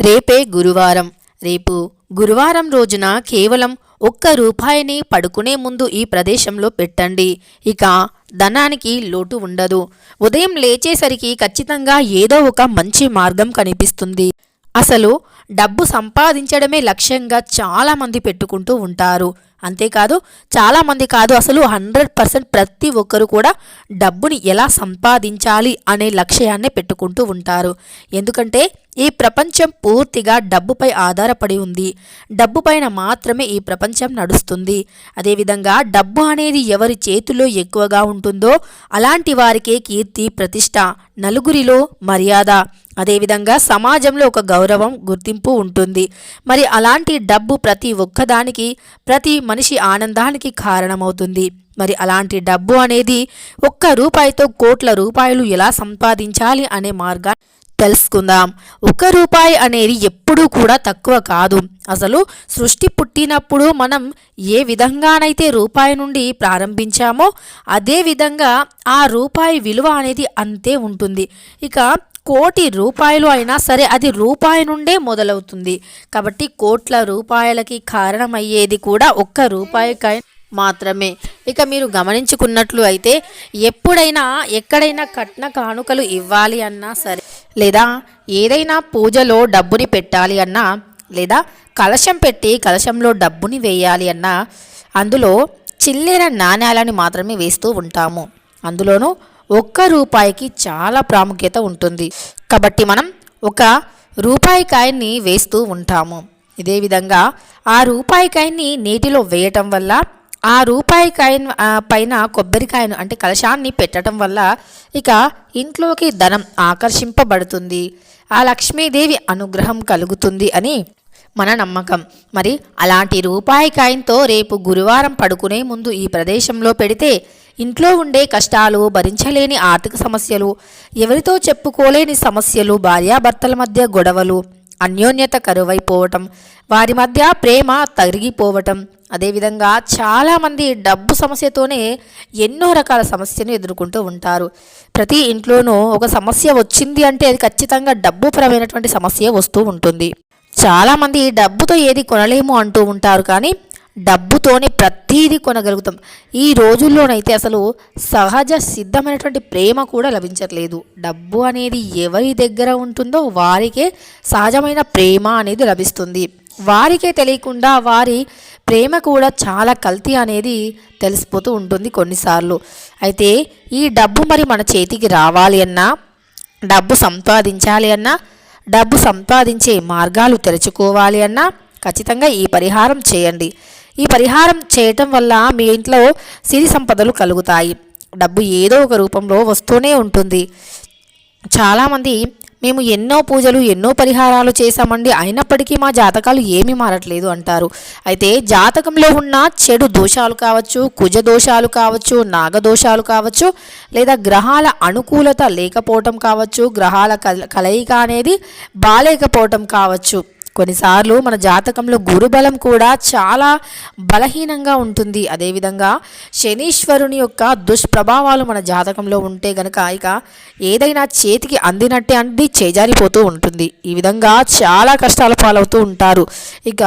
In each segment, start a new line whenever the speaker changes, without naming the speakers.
రేపే గురువారం. రేపు గురువారం రోజున కేవలం ఒక్క రూపాయిని పడుకునే ముందు ఈ ప్రదేశంలో పెట్టండి. ఇక ధనానికి లోటు ఉండదు. ఉదయం లేచేసరికి ఖచ్చితంగా ఏదో ఒక మంచి మార్గం కనిపిస్తుంది. అసలు డబ్బు సంపాదించడమే లక్ష్యంగా చాలామంది పెట్టుకుంటూ ఉంటారు. అంతేకాదు చాలామంది కాదు అసలు హండ్రెడ్ పర్సెంట్ ప్రతి ఒక్కరు కూడా డబ్బుని ఎలా సంపాదించాలి అనే లక్ష్యాన్ని పెట్టుకుంటూ ఉంటారు. ఎందుకంటే ఈ ప్రపంచం పూర్తిగా డబ్బుపై ఆధారపడి ఉంది. డబ్బు పైన మాత్రమే ఈ ప్రపంచం నడుస్తుంది. అదేవిధంగా డబ్బు అనేది ఎవరి చేతిలో ఎక్కువగా ఉంటుందో అలాంటి వారికే కీర్తి ప్రతిష్ట నలుగురిలో మర్యాద అదేవిధంగా సమాజంలో ఒక గౌరవం గుర్తింపు ఉంటుంది. మరి అలాంటి డబ్బు ప్రతి ఒక్కదానికి ప్రతి మనిషి ఆనందానికి కారణమవుతుంది. మరి అలాంటి డబ్బు అనేది ఒక్క రూపాయితో కోట్ల రూపాయలు ఎలా సంపాదించాలి అనే మార్గాన్ని తెలుసుకుందాం. ఒక రూపాయి అనేది ఎప్పుడూ కూడా తక్కువ కాదు. అసలు సృష్టి పుట్టినప్పుడు మనం ఏ విధంగానైతే రూపాయి నుండి ప్రారంభించామో అదే విధంగా ఆ రూపాయి విలువ అనేది అంతే ఉంటుంది. ఇక కోటి రూపాయలు అయినా సరే అది రూపాయి నుండే మొదలవుతుంది. కాబట్టి కోట్ల రూపాయలకి కారణమయ్యేది కూడా ఒక్క రూపాయికై మాత్రమే. ఇక మీరు గమనించుకున్నట్లు అయితే ఎప్పుడైనా ఎక్కడైనా కట్న కానుకలు ఇవ్వాలి అన్నా సరే లేదా ఏదైనా పూజలో డబ్బుని పెట్టాలి అన్నా లేదా కలశం పెట్టి కలశంలో డబ్బుని వేయాలి అన్నా అందులో చిల్లిన నాణ్యాలని మాత్రమే వేస్తూ ఉంటాము. అందులోనూ ఒక్క రూపాయికి చాలా ప్రాముఖ్యత ఉంటుంది. కాబట్టి మనం ఒక రూపాయి కాయన్ని వేస్తూ ఉంటాము. ఇదే విధంగా ఆ రూపాయి కాయన్ని నీటిలో వేయటం వల్ల ఆ రూపాయి కాయ పైన కొబ్బరికాయను అంటే కలశాన్ని పెట్టడం వల్ల ఇక ఇంట్లోకి ధనం ఆకర్షింపబడుతుంది. ఆ లక్ష్మీదేవి అనుగ్రహం కలుగుతుంది అని మన నమ్మకం. మరి అలాంటి రూపాయి కాయంతో రేపు గురువారం పడుకునే ముందు ఈ ప్రదేశంలో పెడితే ఇంట్లో ఉండే కష్టాలు భరించలేని ఆర్థిక సమస్యలు ఎవరితో చెప్పుకోలేని సమస్యలు భార్యాభర్తల మధ్య గొడవలు అన్యోన్యత కరువైపోవటం వారి మధ్య ప్రేమ తరిగిపోవటం. అదేవిధంగా చాలామంది డబ్బు సమస్యతోనే ఎన్నో రకాల సమస్యను ఎదుర్కొంటూ ఉంటారు. ప్రతి ఇంట్లోనూ ఒక సమస్య వచ్చింది అంటే అది ఖచ్చితంగా డబ్బు పరమైనటువంటి సమస్య వస్తూ ఉంటుంది. చాలామంది డబ్బుతో ఏది కొనలేము అంటూ ఉంటారు కానీ డబ్బుతోనే ప్రతీది కొనగలుగుతాం. ఈ రోజుల్లోనైతే అసలు సహజ సిద్ధమైనటువంటి ప్రేమ కూడా లభించట్లేదు. డబ్బు అనేది ఎవరి దగ్గర ఉంటుందో వారికే సహజమైన ప్రేమ అనేది లభిస్తుంది. వారికే తెలియకుండా వారి ప్రేమ కూడా చాలా కల్తీ అనేది తెలిసిపోతూ ఉంటుంది కొన్నిసార్లు. అయితే ఈ డబ్బు మరి మన చేతికి రావాలి అన్నా డబ్బు సంపాదించాలి అన్నా డబ్బు సంపాదించే మార్గాలు తెరుచుకోవాలి అన్నా ఖచ్చితంగా ఈ పరిహారం చేయండి. ఈ పరిహారం చేయటం వల్ల మీ ఇంట్లో సిరి సంపదలు కలుగుతాయి. డబ్బు ఏదో ఒక రూపంలో వస్తూనే ఉంటుంది. చాలామంది మేము ఎన్నో పూజలు ఎన్నో పరిహారాలు చేశామండి అయినప్పటికీ మా జాతకాలు ఏమీ మారట్లేదు అంటారు. అయితే జాతకంలో ఉన్న చెడు దోషాలు కావచ్చు కుజ దోషాలు కావచ్చు నాగదోషాలు కావచ్చు లేదా గ్రహాల అనుకూలత లేకపోవటం కావచ్చు గ్రహాల కల- కలయిక అనేది బాలేకపోవటం కావచ్చు. కొన్నిసార్లు మన జాతకంలో గురుబలం కూడా చాలా బలహీనంగా ఉంటుంది. అదేవిధంగా శనీశ్వరుని యొక్క దుష్ప్రభావాలు మన జాతకంలో ఉంటే గనక ఇక ఏదైనా చేతికి అందినట్టే అంది చేజారిపోతూ ఉంటుంది. ఈ విధంగా చాలా కష్టాల పాలవుతూ ఉంటారు. ఇక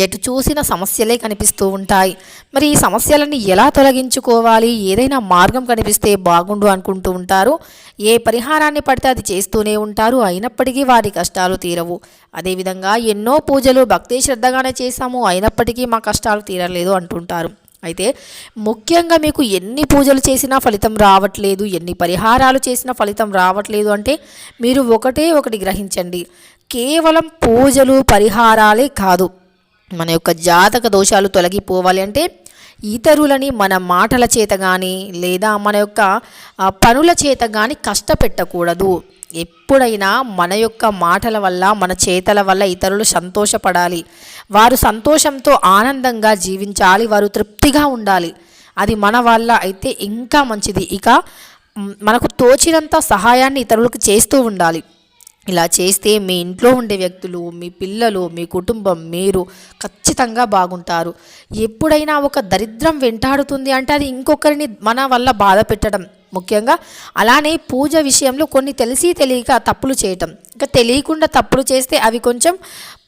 ఎటు చూసిన సమస్యలే కనిపిస్తూ ఉంటాయి. మరి ఈ సమస్యలని ఎలా తొలగించుకోవాలి? ఏదైనా మార్గం కనిపిస్తే బాగుండు అనుకుంటూ ఉంటారు? ఏ పరిహారాన్ని పడితే అది చేస్తూనే ఉంటారు? అయినప్పటికీ వారి కష్టాలు తీరవు. అదేవిధంగా ఎన్నో పూజలు భక్తి శ్రద్ధగానే చేశాము. అయినప్పటికీ మా కష్టాలు తీరలేదు అంటుంటారు. అయితే ముఖ్యంగా మీకు ఎన్ని పూజలు చేసినా ఫలితం రావట్లేదు ఎన్ని పరిహారాలు చేసినా ఫలితం రావట్లేదు అంటే మీరు ఒకటే ఒకటి గ్రహించండి. కేవలం పూజలు పరిహారాలే కాదు. మన యొక్క జాతక దోషాలు తొలగిపోవాలి అంటే ఇతరులని మన మాటల చేత కానీ లేదా మన యొక్క పనుల చేత కానీ కష్టపెట్టకూడదు. ఎప్పుడైనా మన యొక్క మాటల వల్ల మన చేతల వల్ల ఇతరులు సంతోషపడాలి. వారు సంతోషంతో ఆనందంగా జీవించాలి వారు తృప్తిగా ఉండాలి. అది మన వల్ల అయితే ఇంకా మంచిది. ఇక మనకు తోచినంత సహాయాన్ని ఇతరులకు చేస్తూ ఉండాలి. ఇలా చేస్తే మీ ఇంట్లో ఉండే వ్యక్తులు మీ పిల్లలు మీ కుటుంబం మీరు ఖచ్చితంగా బాగుంటారు. ఎప్పుడైనా ఒక దరిద్రం వెంటాడుతుంది అంటే అది ఇంకొకరిని మన వల్ల బాధ పెట్టడం. ముఖ్యంగా అలానే పూజ విషయంలో కొన్ని తెలిసి తెలియక తప్పులు చేయటం. ఇంకా తెలియకుండా తప్పులు చేస్తే అవి కొంచెం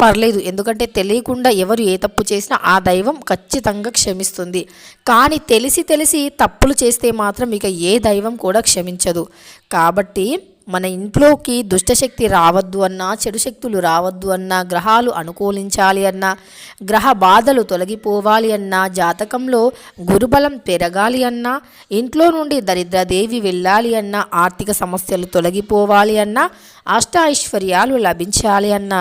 పర్లేదు. ఎందుకంటే తెలియకుండా ఎవరు ఏ తప్పు చేసినా ఆ దైవం ఖచ్చితంగా క్షమిస్తుంది. కానీ తెలిసి తెలిసి తప్పులు చేస్తే మాత్రం ఇక ఏ దైవం కూడా క్షమించదు. కాబట్టి మన ఇంట్లోకి దుష్టశక్తి రావద్దు అన్నా చెడు శక్తులు రావద్దు అన్నా గ్రహాలు అనుకూలించాలి అన్నా గ్రహ బాధలు తొలగిపోవాలి అన్నా జాతకంలో గురుబలం పెరగాలి అన్నా ఇంట్లో నుండి దరిద్రదేవి వెళ్ళాలి అన్నా ఆర్థిక సమస్యలు తొలగిపోవాలి అన్నా అష్ట ఐశ్వర్యాలు లభించాలి అన్నా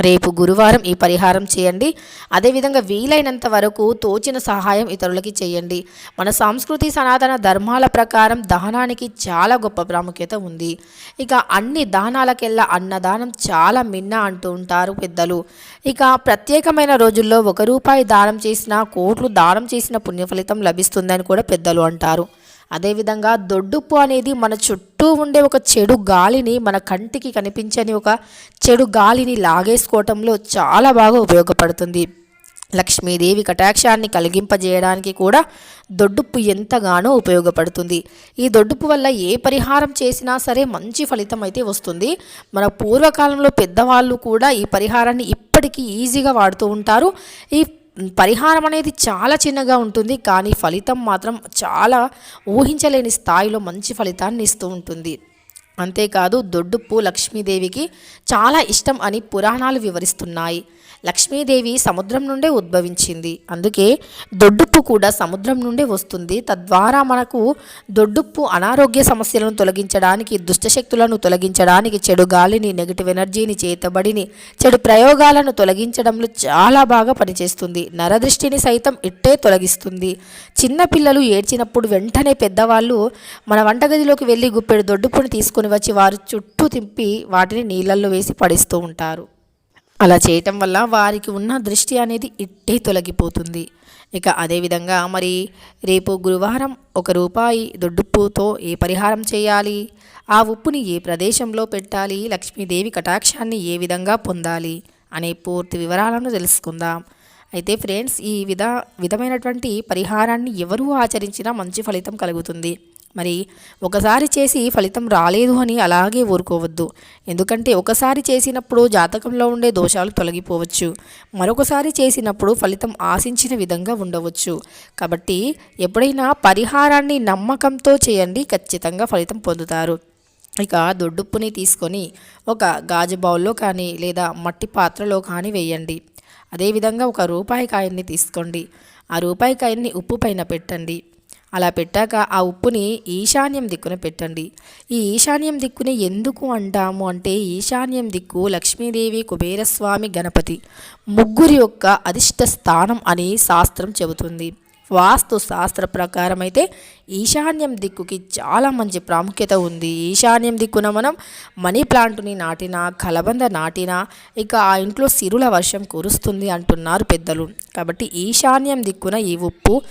రేపు గురువారం ఈ పరిహారం చేయండి. అదేవిధంగా వీలైనంత వరకు తోచిన సహాయం ఇతరులకి చేయండి. మన సంస్కృతి సనాతన ధర్మాల ప్రకారం దానానికి చాలా గొప్ప ప్రాముఖ్యత ఉంది. ఇక అన్ని దానాలకెల్లా అన్నదానం చాలా మిన్న అంటూ ఉంటారు పెద్దలు. ఇక ప్రత్యేకమైన రోజుల్లో ఒక రూపాయి దానం చేసిన కోట్లు దానం చేసిన పుణ్యఫలితం లభిస్తుందని కూడా పెద్దలు అంటారు. అదేవిధంగా దొడ్డుప్పు అనేది మన చుట్టూ ఉండే ఒక చెడు గాలిని మన కంటికి కనిపించని ఒక చెడు గాలిని లాగేసుకోవటంలో చాలా బాగా ఉపయోగపడుతుంది. లక్ష్మీదేవి కటాక్షాన్ని కలిగింపజేయడానికి కూడా దొడ్డుప్పు ఎంతగానో ఉపయోగపడుతుంది. ఈ దొడ్డుప్పు వల్ల ఏ పరిహారం చేసినా సరే మంచి ఫలితం అయితే వస్తుంది. మన పూర్వకాలంలో పెద్దవాళ్ళు కూడా ఈ పరిహారాన్ని ఇప్పటికీ ఈజీగా వాడుతూ ఉంటారు. ఈ పరిహారం అనేది చాలా చిన్నగా ఉంటుంది కానీ ఫలితం మాత్రం చాలా ఊహించలేని స్థాయిలో మంచి ఫలితాన్ని ఇస్తూ ఉంటుంది. అంతేకాదు దొడ్డుప్పు లక్ష్మీదేవికి చాలా ఇష్టం అని పురాణాలు వివరిస్తున్నాయి. లక్ష్మీదేవి సముద్రం నుండే ఉద్భవించింది. అందుకే దొడ్డుప్పు కూడా సముద్రం నుండే వస్తుంది. తద్వారా మనకు దొడ్డుప్పు అనారోగ్య సమస్యలను తొలగించడానికి దుష్టశక్తులను తొలగించడానికి చెడు గాలిని నెగిటివ్ ఎనర్జీని చేతబడిని చెడు ప్రయోగాలను తొలగించడంలో చాలా బాగా పనిచేస్తుంది. నరదృష్టిని సైతం ఇట్టే తొలగిస్తుంది. చిన్నపిల్లలు ఏడ్చినప్పుడు వెంటనే పెద్దవాళ్ళు మన వంటగదిలోకి వెళ్ళి గుప్పెడు దొడ్డుప్పుని తీసుకుని వచ్చి వారు చుట్టూ తింపి వాటిని నీళ్ళల్లో వేసి పడిస్తూ ఉంటారు. అలా చేయటం వల్ల వారికి ఉన్న దృష్టి అనేది ఇట్టే తొలగిపోతుంది. ఇక అదేవిధంగా మరి రేపు గురువారం ఒక రూపాయి దొడ్డుప్పుతో ఏ పరిహారం చేయాలి? ఆ ఉప్పుని ఏ ప్రదేశంలో పెట్టాలి? లక్ష్మీదేవి కటాక్షాన్ని ఏ విధంగా పొందాలి? అనే పూర్తి వివరాలను తెలుసుకుందాం. అయితే ఫ్రెండ్స్ ఈ విధ విధమైనటువంటి పరిహారాన్ని ఎవరు ఆచరించినా మంచి ఫలితం కలుగుతుంది. మరి ఒకసారి చేసి ఫలితం రాలేదు అని అలాగే ఊరుకోవద్దు. ఎందుకంటే ఒకసారి చేసినప్పుడు జాతకంలో ఉండే దోషాలు తొలగిపోవచ్చు. మరొకసారి చేసినప్పుడు ఫలితం ఆశించిన విధంగా ఉండవచ్చు. కాబట్టి ఎప్పుడైనా పరిహారాన్ని నమ్మకంతో చేయండి ఖచ్చితంగా ఫలితం పొందుతారు. ఇక దొడ్డుప్పుని తీసుకొని ఒక గాజు బౌల్లో కానీ లేదా మట్టి పాత్రలో కానీ వేయండి. అదేవిధంగా ఒక రూపాయి కాయన్ని తీసుకోండి. ఆ రూపాయి కాయన్ని ఉప్పు పైన పెట్టండి. అలా పెట్టాక ఆ ఉప్పుని ఈశాన్యం దిక్కున పెట్టండి. ఈ ఈశాన్యం దిక్కుని ఎందుకు అంటాము అంటే ఈశాన్యం దిక్కు లక్ష్మీదేవి కుబేరస్వామి గణపతి ముగ్గురి యొక్క అధిష్ట స్థానం అని శాస్త్రం చెబుతుంది. వాస్తు శాస్త్ర ప్రకారం అయితే ఈశాన్యం దిక్కుకి చాలా మంచి ప్రాముఖ్యత ఉంది. ఈశాన్యం దిక్కున మనం మనీ ప్లాంట్ని నాటినా కలబంద నాటినా ఇక ఆ ఇంట్లో సిరుల వర్షం కురుస్తుంది అంటున్నారు పెద్దలు. కాబట్టి ఈశాన్యం దిక్కున ఈ ఉప్పు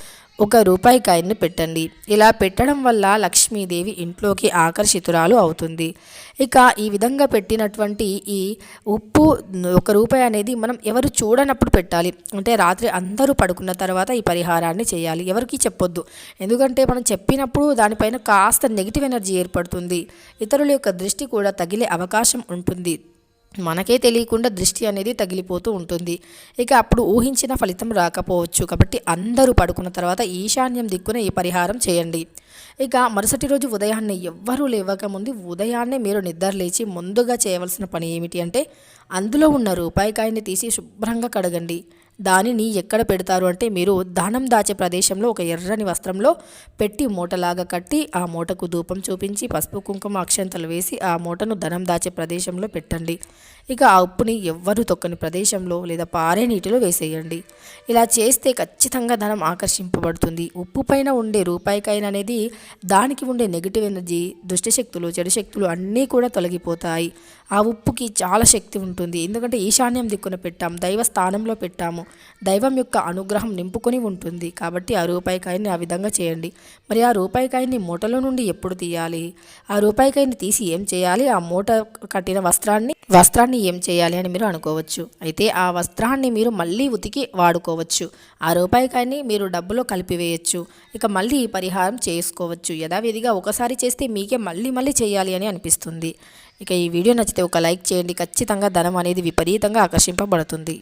ఒక రూపాయి కాయన్ని పెట్టండి. ఇలా పెట్టడం వల్ల లక్ష్మీదేవి ఇంట్లోకి ఆకర్షితురాలు అవుతుంది. ఇక ఈ విధంగా పెట్టినటువంటి ఈ ఉప్పు ఒక రూపాయి అనేది మనం ఎవరు చూడనప్పుడు పెట్టాలి. అంటే రాత్రి అందరూ పడుకున్న తర్వాత ఈ పరిహారాన్ని చేయాలి. ఎవరికి చెప్పొద్దు. ఎందుకంటే మనం చెప్పినప్పుడు దానిపైన కాస్త నెగిటివ్ ఎనర్జీ ఏర్పడుతుంది. ఇతరుల యొక్క దృష్టి కూడా తగిలే అవకాశం ఉంటుంది. మనకే తెలియకుండా దృష్టి అనేది తగిలిపోతూ ఉంటుంది. ఇక అప్పుడు ఊహించిన ఫలితం రాకపోవచ్చు. కాబట్టి అందరూ పడుకున్న తర్వాత ఈశాన్యం దిక్కున ఈ పరిహారం చేయండి. ఇక మరుసటి రోజు ఉదయాన్నే ఎవ్వరూ లేవకముందు ఉదయాన్నే మీరు నిద్ర లేచి ముందుగా చేయవలసిన పని ఏమిటి అంటే అందులో ఉన్న రూపాయికాయని తీసి శుభ్రంగా కడగండి. దానిని ఎక్కడ పెడతారు అంటే మీరు దానం దాచే ప్రదేశంలో ఒక ఎర్రని వస్త్రంలో పెట్టి మూటలాగా కట్టి ఆ మూటకు ధూపం చూపించి పసుపు కుంకుమ అక్షంతలు వేసి ఆ మూటను ధనం దాచే ప్రదేశంలో పెట్టండి. ఇక ఆ ఉప్పుని ఎవ్వరూ తొక్కని ప్రదేశంలో లేదా పారే నీటిలో వేసేయండి. ఇలా చేస్తే ఖచ్చితంగా ధనం ఆకర్షింపబడుతుంది. ఉప్పు పైన ఉండే రూపాయికైన అనేది దానికి ఉండే నెగిటివ్ ఎనర్జీ దుష్టశక్తులు చెడు శక్తులు అన్నీ కూడా తొలగిపోతాయి. ఆ ఉప్పుకి చాలా శక్తి ఉంటుంది. ఎందుకంటే ఈశాన్యం దిక్కున పెట్టాం దైవ స్థానంలో పెట్టాము. దైవం యొక్క అనుగ్రహం నింపుకొని ఉంటుంది. కాబట్టి ఆ రూపాయి కాయని ఆ విధంగా చేయండి. మరి ఆ రూపాయి కాయని మూటలో నుండి ఎప్పుడు తీయాలి? ఆ రూపాయి కాయని తీసి ఏం చేయాలి? ఆ మూట కట్టిన వస్త్రాన్ని వస్త్రాన్ని ఏం చేయాలి అని మీరు అనుకోవచ్చు. అయితే ఆ వస్త్రాన్ని మీరు మళ్ళీ ఉతికి వాడుకోవచ్చు. ఆ రూపాయి కాయని మీరు డబ్బులో కలిపివేయచ్చు. ఇక మళ్ళీ ఈ పరిహారం చేసుకోవచ్చు. యథావిధిగా ఒకసారి చేస్తే మీకే మళ్ళీ మళ్ళీ చేయాలి అని అనిపిస్తుంది. ఇక ఈ వీడియో నచ్చితే ఒక లైక్ చేయండి. ఖచ్చితంగా ధనం అనేది విపరీతంగా ఆకర్షింపబడుతుంది.